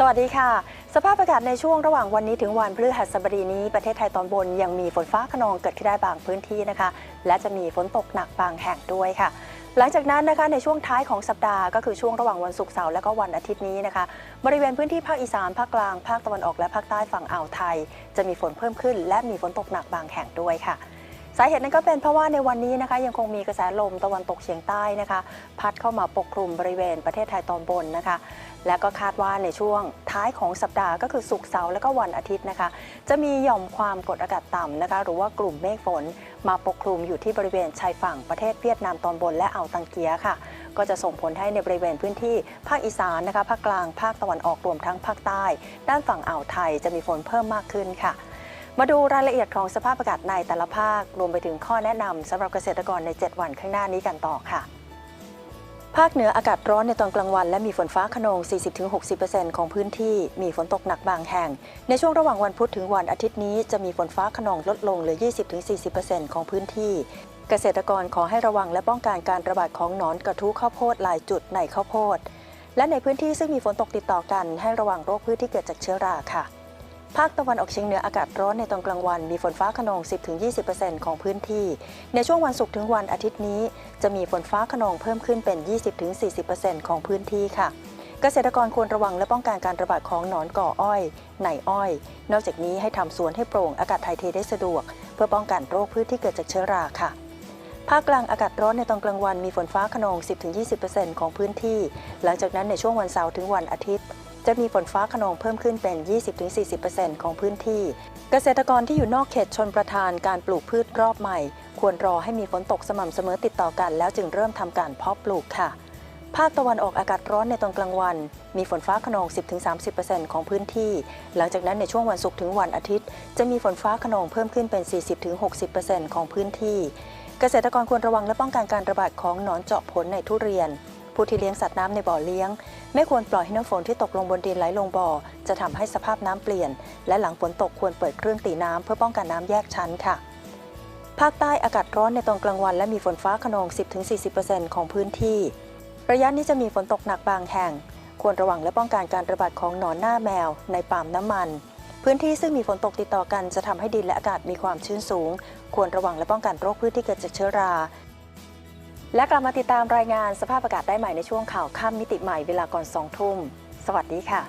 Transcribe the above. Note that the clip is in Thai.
สวัสดีค่ะ สภาพอากาศในช่วงระหว่างวันนี้ถึงวันพฤหัสบดีนี้ประเทศไทยตอนบนยังมีฝนฟ้าขนองเกิดขึ้นได้บางพื้นที่นะคะ และจะมีฝนตกหนักบางแห่งด้วยค่ะ หลังจากนั้นนะคะในช่วงท้ายของสัปดาห์ก็คือช่วงระหว่างวันศุกร์เสาร์และก็วันอาทิตย์นี้นะคะ บริเวณพื้นที่ภาคอีสานภาคกลางภาคตะวันออกและภาคใต้ฝั่งอ่าวไทย จะมีฝนเพิ่มขึ้น และมีฝนตกหนักบางแห่งด้วยค่ะ สาเหตุนั้นก็เป็นเพราะว่าในวันนี้นะคะยังคงมีกระแสลมตะวันตกเฉียงใต้นะคะ พัดเข้ามาปกคลุมบริเวณประเทศไทยตอนบนนะคะ และก็คาดว่าในช่วงท้ายของสัปดาห์ก็คือศุกร์เสาร์และก็วันอาทิตย์นะคะ จะมีหย่อมความกดอากาศต่ำนะคะ หรือว่ากลุ่มเมฆฝน มาปกคลุมอยู่ที่บริเวณชายฝั่งประเทศเวียดนามตอนบนและอ่าวตังเกียค่ะ ก็จะส่งผลให้ในบริเวณพื้นที่ภาคอีสานนะคะภาคกลางภาคตะวันออกรวมทั้งภาคใต้ ด้านฝั่งอ่าวไทยจะมีฝนเพิ่มมากขึ้นค่ะ มาดูรายละเอียดของสภาพอากาศในแต่ละภาค รวมไปถึงข้อแนะนำสำหรับเกษตรกรใน 7 วันข้างหน้านี้กันต่อค่ะ ภาคเหนืออากาศร้อนในตอนกลางวัน และมีฝนฟ้าขนอง 40-60%ของพื้นที่ มีฝนตกหนักบางแห่ง ในช่วงระหว่างวันพุธถึงวันอาทิตย์นี้จะมีฝนฟ้าขนองลดลงเหลือ 20-40%ของพื้นที่ เกษตรกรขอให้ระวังและป้องกันการระบาดของหนอนกระทุ้ข้าวโพดหลายจุดในข้าวโพด และในพื้นที่ซึ่งมีฝนตกติดต่อกันให้ระวังโรคพืชที่เกิดจากเชื้อราค่ะ ภาคตะวันออกเฉียงเหนืออากาศร้อนในตอนกลางวันมีฝนฟ้าขนอง 10-20%ของพื้นที่ ในช่วงวันศุกร์ถึงวันอาทิตย์นี้ จะมีฝนฟ้าขนองเพิ่มขึ้นเป็น 20-40%ของพื้นที่ค่ะ เกษตรกรควรระวังและป้องกันการระบาดของหนอนก่ออ้อยไนอ้อย นอกจากนี้ให้ทำสวนให้โปร่งอากาศถ่ายเทได้สะดวก เพื่อป้องกันโรคพืชที่เกิดจากเชื้อราค่ะภาคกลางอากาศร้อนในตอนกลางวันมีฝนฟ้าขนอง 10-20%ของพื้นที่ หลังจากนั้นในช่วงวันเสาร์ถึงวันอาทิตย์ จะมีฝนฟ้าขนองเพิ่มขึ้นเป็น 20-40%ของพื้นที่ เกษตรกรที่อยู่นอกเขตชนประทานการปลูกพืชรอบใหม่ ควรรอให้มีฝนตกสม่ำเสมอติดต่อกัน แล้วจึงเริ่มทำการเพาะปลูกค่ะ ภาคตะวันออกอากาศร้อนในตอนกลางวัน มีฝนฟ้าขนอง 10-30%ของพื้นที่ หลังจากนั้นในช่วงวันศุกร์ถึงวันอาทิตย์ จะมีฝนฟ้าขนองเพิ่มขึ้นเป็น 40-60%ของพื้นที่ เกษตรกรควรระวังและป้องกันการระบาดของหนอนเจาะผลในทุเรียนผู้ที่เลี้ยงสัตว์น้ำในบ่อเลี้ยง ไม่ควรปล่อยให้น้ำฝนที่ตกลงบนดินไหลลงบ่อ จะทำให้สภาพน้ำเปลี่ยน และหลังฝนตกควรเปิดเครื่องตีน้ำเพื่อป้องกันน้ำแยกชั้นค่ะ ภาคใต้อากาศร้อนในตอนกลางวันและมีฝนฟ้าขนอง 10-40%ของพื้นที่ ระยะนี้จะมีฝนตกหนักบางแห่ง ควรระวังและป้องกันการระบาดของหนอนหน้าแมว ในปาล์มน้ำมัน พื้นที่ซึ่งมีฝนตกติดต่อกันจะทำให้ดินและอากาศมีความชื้นสูง ควรระวังและป้องกันโรคพืชที่เกิดจากเชื้อรา และกลับมาติดตามรายงานสภาพอากาศได้ใหม่ในช่วงข่าวค่ำมิติใหม่เวลาก่อน2ทุ่ม สวัสดีค่ะ